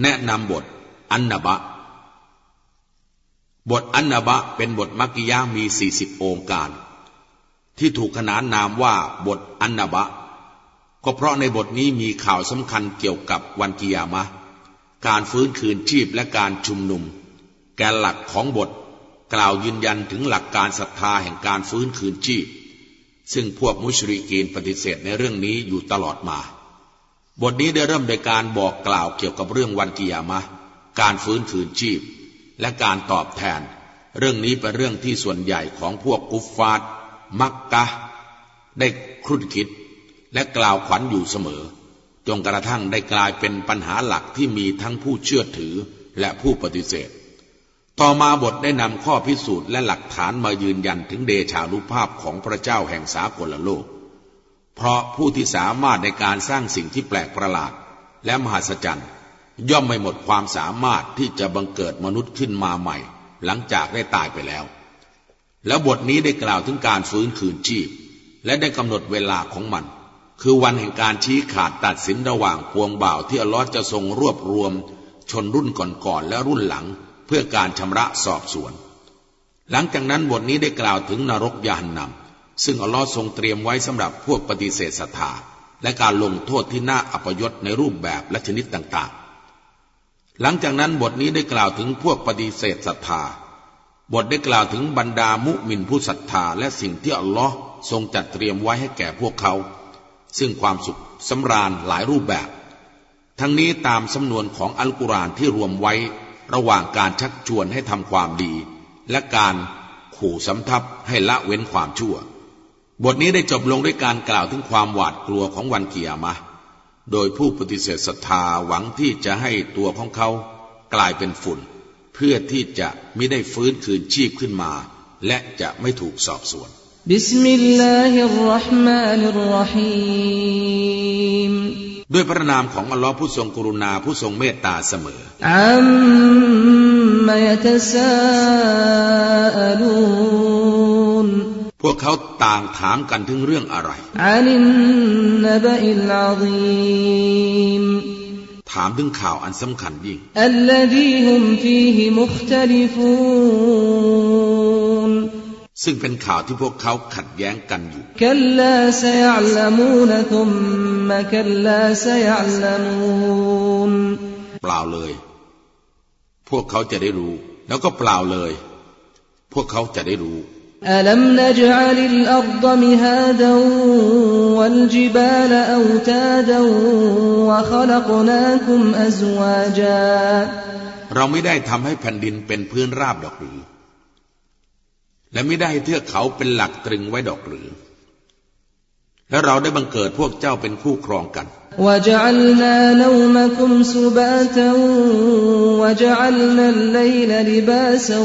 แนะนำบท อันนบะ บทอันนบะเป็นบทมักกิยามี40องค์การ ที่ถูกขนานนามว่าบทอันนบะ ก็เพราะในบทนี้มีข่าวสำคัญเกี่ยวกับวันกิยามะ การฟื้นคืนชีพและการชุมนุม แกนหลักของบทกล่าวยืนยันถึงหลักการศรัทธาแห่งการฟื้นคืนชีพ ซึ่งพวกมุชริกีนปฏิเสธในเรื่องนี้อยู่ตลอดมา บทนี้ได้เริ่มโดยการบอกกล่าวเกี่ยวกับเรื่องวันกิยามะ การฟื้นคืนชีพ และการตอบแทน เรื่องนี้เป็นเรื่องที่ส่วนใหญ่ของพวกกุฟฟาตมักกะ ได้ครุ่นคิด และกล่าวขวัญอยู่เสมอ จนกระทั่งได้กลายเป็นปัญหาหลักที่มีทั้งผู้เชื่อถือและผู้ปฏิเสธ ต่อมาบทได้นำข้อพิสูจน์และหลักฐานมายืนยันถึงเดชานุภาพของพระเจ้าแห่งสากลโลก เพราะผู้ที่สามารถในการสร้างสิ่งที่แปลกประหลาด และมหัศจรรย์ ย่อมไม่หมดความสามารถที่จะบังเกิดมนุษย์ขึ้นมาใหม่ หลังจากได้ตายไปแล้ว แล้วบทนี้ได้กล่าวถึงการฟื้นคืนชีพ และได้กำหนดเวลาของมัน คือวันแห่งการชี้ขาดตัดสินระหว่างพวงบ่าวที่อัลลอฮ์จะทรงรวบรวม ชนรุ่นก่อนๆและรุ่นหลัง เพื่อการชำระสอบสวน หลังจากนั้นบทนี้ได้กล่าวถึงนรกยานนำ ซึ่งอัลลอฮ์ทรงเตรียมไว้สำหรับพวกปฏิเสธศรัทธาและการลงโทษที่น่าอัปยศในรูปแบบและชนิดต่างๆ หลังจากนั้นบทนี้ได้กล่าวถึงพวกปฏิเสธศรัทธา บทได้กล่าวถึงบรรดามุมินผู้ศรัทธาและสิ่งที่อัลลอฮ์ทรงจัดเตรียมไว้ให้แก่พวกเขา ซึ่งความสุขสำราญหลายรูปแบบ ทั้งนี้ตามสำนวนของอัลกุรอานที่รวมไว้ระหว่างการชักชวนให้ทำความดี และการขู่สำทับให้ละเว้นความชั่ว บทนี้ได้จบลงด้วยการกล่าวถึงความหวาดกลัวของวันเกียรมะโดยผู้ปฏิเสธศรัทธาหวังที่จะให้ตัวของเขากลายเป็นฝุ่น เพื่อที่จะไม่ได้ฟื้นคืนชีพขึ้นมา และจะไม่ถูกสอบสวนบิสมิลลาฮิรราะห์มานิรราะฮีมด้วยพระนามของอัลลอฮ์ผู้ทรงกรุณาผู้ทรงเมตตาเสมออัมมายตซาลูน พวกเขาต่างถามกันถึงเรื่องอะไร ถามถึงข่าวอันสำคัญยิ่ง ซึ่งเป็นข่าวที่พวกเขาขัดแย้งกันอยู่ เปล่าเลย พวกเขาจะได้รู้ แล้วก็เปล่าเลย พวกเขาจะได้รู้ ألم نجعل الأرض مهادا والجبال أوتادا وخلقناكم أزواجا เราไม่ได้ทำให้แผ่นดินเป็นพื้นราบดอกหรือ และไม่ได้เทือกเขาเป็นหลักตรึงไว้ดอกหรือ แล้วเราได้บังเกิดพวกเจ้าเป็นคู่ครองกัน وجعلنا نومكم سباتا وجعلنا الليل لباسا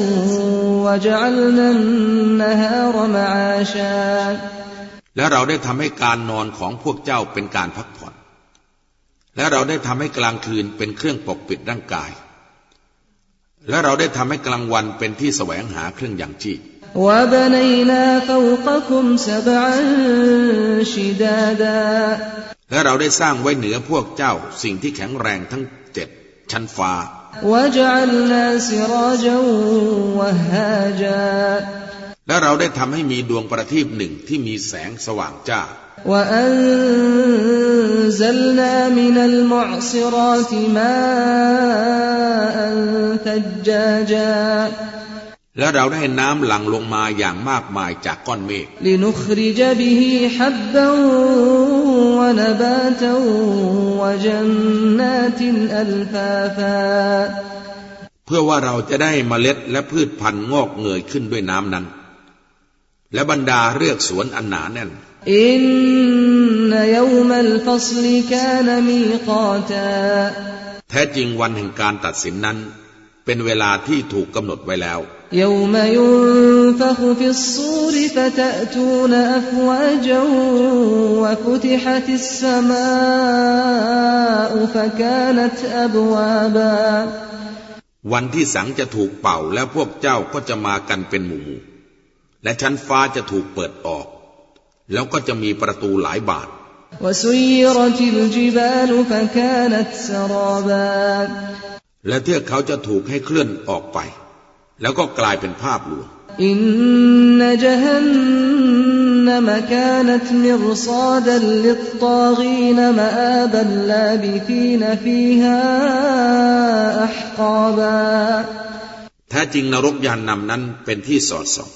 وجعلنا النهار معاشا และเราได้ทำให้การนอนของพวกเจ้าเป็นการพักผ่อน และเราได้ทำให้กลางคืนเป็นเครื่องปกปิดร่างกาย และเราได้ทำให้กลางวันเป็นที่แสวงหาเครื่องอย่างชีพ وبنينا فوقكم سبعا شدادا และเราได้สร้างไว้เหนือพวกเจ้าสิ่งที่แข็งแรงทั้งเจ็ดชั้นฟ้า และเราได้ทำให้มีดวงประทีปหนึ่งที่มีแสงสว่างจ้าและ และเราได้น้ำหลั่งลงมาอย่างมากมายจากก้อนเมฆเพื่อว่าเราจะได้เมล็ดและพืชพันธุ์งอกเงยขึ้นด้วยน้ำนั้น และบรรดาเรือกสวนอันหนาแน่นอินนยมัลฟัสลิกานมีกาตาแท้จริงวันแห่งการตัดสินนั้น เป็นเวลาที่ถูกกำหนดไว้แล้ว يوم ينفخ في الصور فتأتون أفواجا وفتحت السماء فكانت أبوابا วันที่สังจะถูกเป่าแล้วพวกเจ้าก็จะมากันเป็นหมู่ และชั้นฟ้าจะถูกเปิดออก แล้วก็จะมีประตูหลายบาน وسيرت الجبال فكانت سرابا และเทือกเขาจะถูกให้เคลื่อนออกไป แล้วก็กลายเป็นภาพลวงอินนจฮันนมกานตมิรซาดลลิตตากีนมาบัลลาบิฟีนฟีฮาอัพกาบาแท้จริงนรกยานนำนั้นเป็นที่สอดส่อง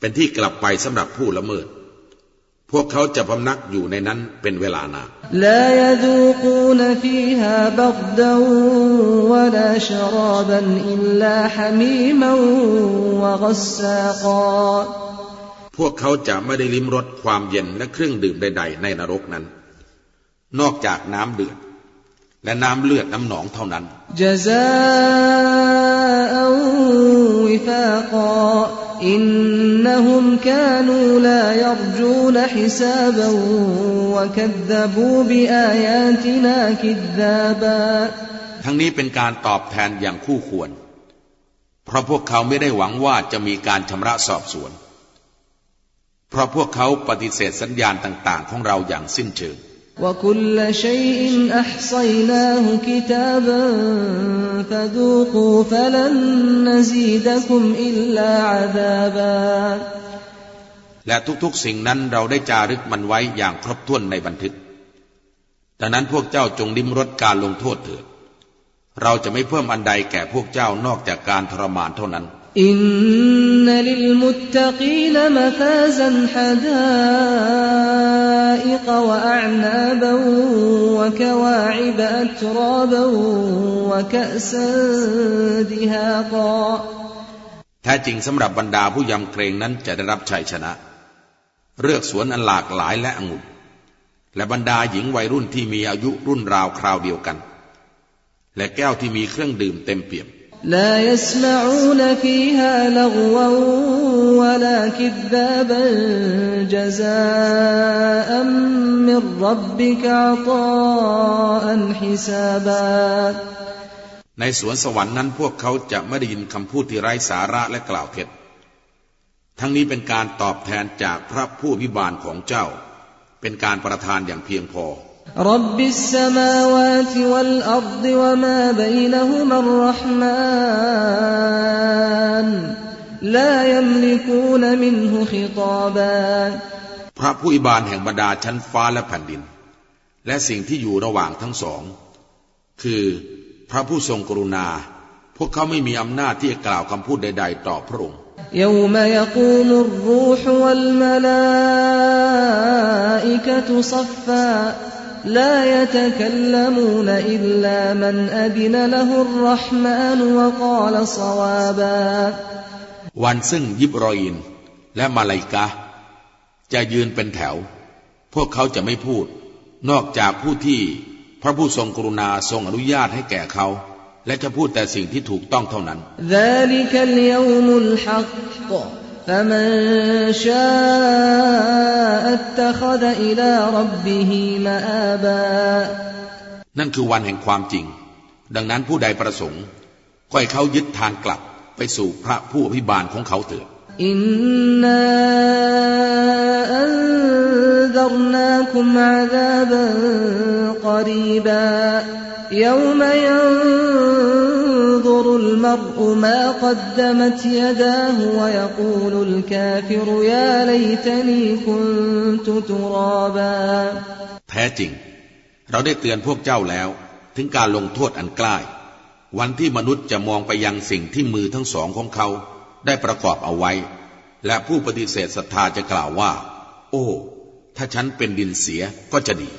เป็นที่กลับไปสำหรับผู้ละเมิด พวกเขาจะพำนักอยู่ในนั้นเป็นเวลานานพวกเขาจะไม่ได้ลิ้มรสความเย็นและเครื่องดื่มใด ๆ ในนรกนั้น นอกจากน้ำเดือด และน้ำเลือดน้ำหนองเท่านั้นอิน إنهم كانوا لا يرجون حسابا وكذبوا بآياتنا كذابا ทั้งนี้เป็นการตอบแทนอย่างคู่ควร เพราะพวกเขาไม่ได้หวังว่าจะมีการชำระสอบสวน เพราะพวกเขาปฏิเสธสัญญาณต่าง ๆ ของเราอย่างสิ้นเชิง وكل شيء أحصيناه كتابا فذوقوا فلن نزيدكم إلا عذابا และทุกๆ สิ่งนั้นเราได้จารึกมันไว้อย่างครบถ้วนในบันทึก ดังนั้นพวกเจ้าจงลิ้มรสการลงโทษเถิด เราจะไม่เพิ่มอันใดแก่พวกเจ้านอกจากการทรมานเท่านั้น إن للمتقين مفازا حدائق وأعنابا وكواعب أترابا وكأسا دهاقا แท้จริงสำหรับบรรดาผู้ยำเกรงนั้นจะได้รับชัยชนะ เลือกสวนอันหลากหลายและองุ่นและบรรดาหญิงวัยรุ่นที่มีอายุรุ่นราวคราวเดียวกัน และแก้วที่มีเครื่องดื่มเต็มเปี่ยม لا يسمعون فيها لغوا ولا كذابا جزاء من ربك عطاء حسابا ในสวนสวรรค์นั้นพวกเขาจะไม่ได้ยินคำพูดที่ไร้สาระและกล่าวเท็จ ทั้งนี้เป็นการตอบแทนจากพระผู้พิบาลของเจ้า เป็นการประทานอย่างเพียงพอ رب السماوات والأرض وما بينهما الرحمن لا يملكون منه خطابا พระผู้พิบาลแห่งบรรดาชั้นฟ้าและแผ่นดิน และสิ่งที่อยู่ระหว่างทั้งสอง คือพระผู้ทรงกรุณา พวกเขาไม่มีอำนาจที่จะกล่าวคำพูดใด ๆ ต่อพระองค์ يوم يقوم الروح والملائكة صفا لا يتكلمون إلا من أذن له الرحمن وقال صوابا วันซึ่งยิบรออินและมาลายกาจะยืนเป็นแถว พวกเขาจะไม่พูด นอกจากผู้ที่พระผู้ทรงกรุณาทรงอนุญาตให้แก่เขา และจะพูดแต่สิ่งที่ถูกต้องเท่านั้น ذلك اليوم الحق فمن شاء اتخذ إلى ربه مآبا นั่นคือวันแห่งความจริง ดังนั้นผู้ใดประสงค์ก็ให้เขายึดทางกลับไปสู่พระผู้อภิบาลของเขาเถิด إنا أنذرناكم عذابا قريبا يوم ينظر المرء ما قدمت يداه ويقول الكافر يا ليتني كنت ترابا แท้จริง เราได้เตือนพวกเจ้าแล้ว ถึงการลงโทษอันใกล้ วันที่มนุษย์จะมองไปยังสิ่งที่มือทั้งสองของเขาได้ประกอบเอาไว้ และผู้ปฏิเสธศรัทธาจะกล่าวว่า โอ้ ถ้าฉันเป็นดินเสียก็จะดี